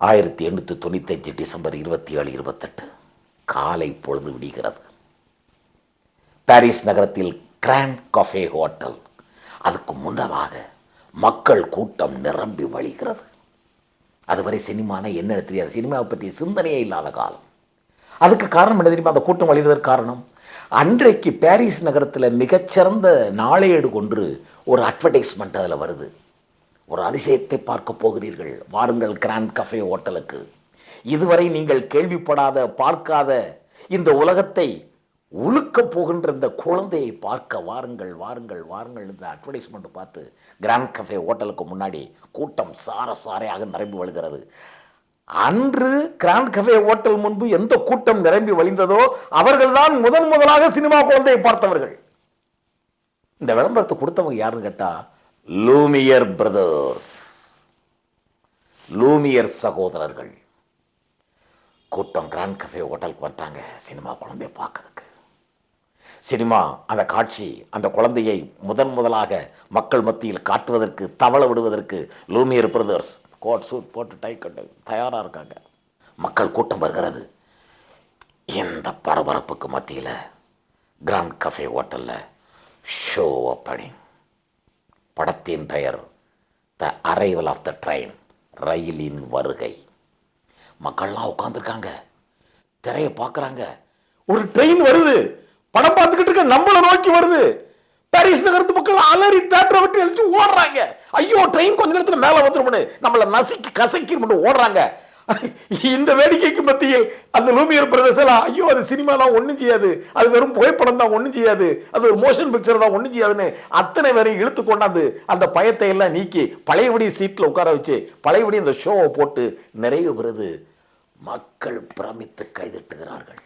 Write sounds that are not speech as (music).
ஆயிரத்தி எண்ணூற்றி தொண்ணூத்தஞ்சு டிசம்பர் இருபத்தி ஏழு இருபத்தெட்டு. காலை பொழுது விடுகிறது. பாரிஸ் நகரத்தில் கிராண்ட் கஃபே ஹோட்டல். அதுக்கு முன்னதாக மக்கள் கூட்டம் நிரம்பி வழிகிறது. அதுவரை சினிமானா என்ன தெரியாது. சினிமாவை பற்றிய சிந்தனையே இல்லாத காலம். அதுக்கு காரணம் என்ன தெரியுமா? அந்த கூட்டம் வழிவதற்கு காரணம் அன்றைக்கு பாரிஸ் நகரத்தில் மிகச்சிறந்த நாளேடு கொன்று ஒரு அட்வர்டைஸ்மெண்ட் அதில் வருது. ஒரு அதிசயத்தை பார்க்க போகிறீர்கள். வாருங்கள் கிராண்ட் கஃபே ஹோட்டலுக்கு. இதுவரை நீங்கள் கேள்விப்படாத பார்க்காத இந்த உலகத்தை உழுக்கப் போகின்ற இந்த குழந்தையை பார்க்க வாருங்கள் வாருங்கள் வாருங்கள் இந்த அட்வர்டைஸ்மெண்ட் பார்த்து கிராண்ட் கஃபே ஹோட்டலுக்கு முன்னாடி கூட்டம் சார சாரையாக நிரம்பி வழுகிறது. அன்று கிராண்ட் கஃபே ஹோட்டல் முன்பு எந்த கூட்டம் நிரம்பி வழிந்ததோ அவர்கள்தான் முதன் முதலாக சினிமா குழந்தையை பார்த்தவர்கள். இந்த விளம்பரத்தை கொடுத்தவங்க யாருன்னு கேட்டால் லூமியர் பிரதர்ஸ் லூமியர் சகோதரர்கள். கூட்டம் கிராண்ட் கஃபே ஹோட்டலுக்கு வந்துட்டாங்க சினிமா குழந்தையை பார்க்கறதுக்கு. சினிமா அந்த காட்சி அந்த குழந்தையை முதன் முதலாக மக்கள் மத்தியில் காட்டுவதற்கு தவள விடுவதற்கு லூமியர் பிரதர்ஸ் கோட் சூட் போட்டு டை கட்டு தயாராக இருக்காங்க. மக்கள் கூட்டம் வருகிறது. இந்த பரபரப்புக்கு மத்தியில் கிராண்ட் கஃபே ஹோட்டலில் ஷோ ஓப்பனிங் படத்தின் பெயர் the arrival of the train ரயிலின் வருகை. மக்கள்லாம் உட்காந்துருக்காங்க திரையை பார்க்குறாங்க. ஒரு ட்ரெயின் வருது. படம் பார்த்துக்கிட்டு இருக்க நம்மளை நோக்கி வருது. பாரிஸ் நகரத்து மக்கள் அலறி தேட்டரை விட்டு எழுச்சி ஓடுறாங்க. ஐயோ ட்ரெயின் கொஞ்ச நேரத்தில் மேலே வந்துருமனு நம்மளை நசுக்கி கசக்கி மட்டும் ஓடுறாங்க. (laughs) இந்த வேடிக்கைக்கு மத்தியில் அந்த லூமியர் பிரதேசலாம் ஐயோ அது சினிமாலாம் ஒன்றும் செய்யாது. அது வெறும் புகைப்படம் தான் ஒன்றும் செய்யாது. அது ஒரு மோஷன் பிக்சர் தான் ஒன்றும் செய்யாதுன்னு அத்தனை பேரையும் இழுத்து கொண்டாந்து அந்த பயத்தை எல்லாம் நீக்கி பழையபடி சீட்டில் உட்கார வச்சு பழையபடி அந்த ஷோவை போட்டு நிறைவு பெறுது மக்கள் பிரமித்து கைதிட்டுகிறார்கள்.